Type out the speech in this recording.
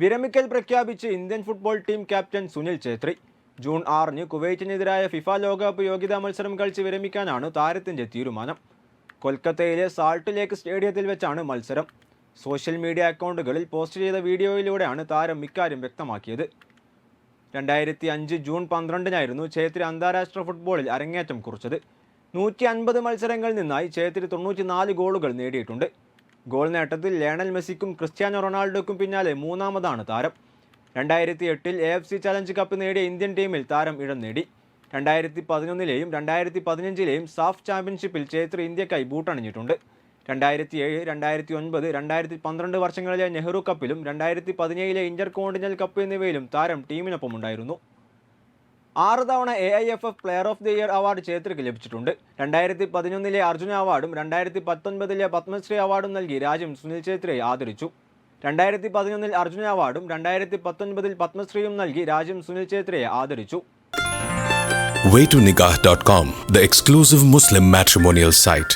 വിരമിക്കൽ പ്രഖ്യാപിച്ച് Indian football team captain Sunil Chhetri. June ആറിന് കുവൈറ്റിനെതിരായ ഫിഫ ലോകകപ്പ് യോഗ്യതാ മത്സരം കളിച്ച് വിരമിക്കാനാണ് താരത്തിന്റെ തീരുമാനം. കൊൽക്കത്തയിലെ സാൾട്ട് ലേക്ക് സ്റ്റേഡിയത്തിൽ വെച്ചാണ് മത്സരം. സോഷ്യൽ മീഡിയ അക്കൗണ്ടുകളിൽ പോസ്റ്റ് ചെയ്ത വീഡിയോയിലൂടെയാണ് താരം ഇക്കാര്യം വ്യക്തമാക്കിയത്. രണ്ടായിരത്തി അഞ്ച് ജൂൺ പന്ത്രണ്ടിനായിരുന്നു ഛേത്രി അന്താരാഷ്ട്ര ഫുട്ബോളിൽ അരങ്ങേറ്റം കുറിച്ചത്. നൂറ്റി അൻപത് മത്സരങ്ങളിൽ നിന്നായി ഛേത്രി തൊണ്ണൂറ്റിനാല് ഗോളുകൾ നേടിയിട്ടുണ്ട്. ഗോൾ നേട്ടത്തിൽ ലയണൽ മെസ്സിക്കും ക്രിസ്ത്യാനോ റൊണാൾഡോക്കും പിന്നാലെ മൂന്നാമതാണ് താരം. രണ്ടായിരത്തി എട്ടിൽ A F C challenge cup നേടിയ ഇന്ത്യൻ ടീമിൽ താരം ഇടം നേടി. രണ്ടായിരത്തി പതിനൊന്നിലെയും രണ്ടായിരത്തി പതിനഞ്ചിലെയും സാഫ് ചാമ്പ്യൻഷിപ്പിൽ ചേത്രി ഇന്ത്യക്കായി ബൂട്ടണിഞ്ഞിട്ടുണ്ട്. രണ്ടായിരത്തി ഏഴ് രണ്ടായിരത്തി ഒൻപത് രണ്ടായിരത്തി പന്ത്രണ്ട് വർഷങ്ങളിലെ നെഹ്റു കപ്പിലും രണ്ടായിരത്തി പതിനേഴിലെ ഇന്റർ കോണ്ടിനൽ കപ്പ് എന്നിവയിലും താരം ടീമിനൊപ്പം ഉണ്ടായിരുന്നു ആറ് തവണ A I F F player of the year award ഛേത്രിക്ക് ലഭിച്ചിട്ടുണ്ട്. രണ്ടായിരത്തി പതിനൊന്നിലെ അർജുന അവാർഡും രണ്ടായിരത്തി പത്തൊൻപതിലെ പത്മശ്രീ അവാർഡും നൽകി രാജ്യം സുനിൽ ഛേത്രിയെ ആദരിച്ചു. രണ്ടായിരത്തി പതിനൊന്നിൽ അർജുന അവാർഡും രണ്ടായിരത്തി പത്തൊൻപതിൽ പത്മശ്രീയും നൽകി രാജ്യം സുനിൽ ഛേത്രിയെ ആദരിച്ചു. Waytonikah.com, the exclusive Muslim matrimonial site.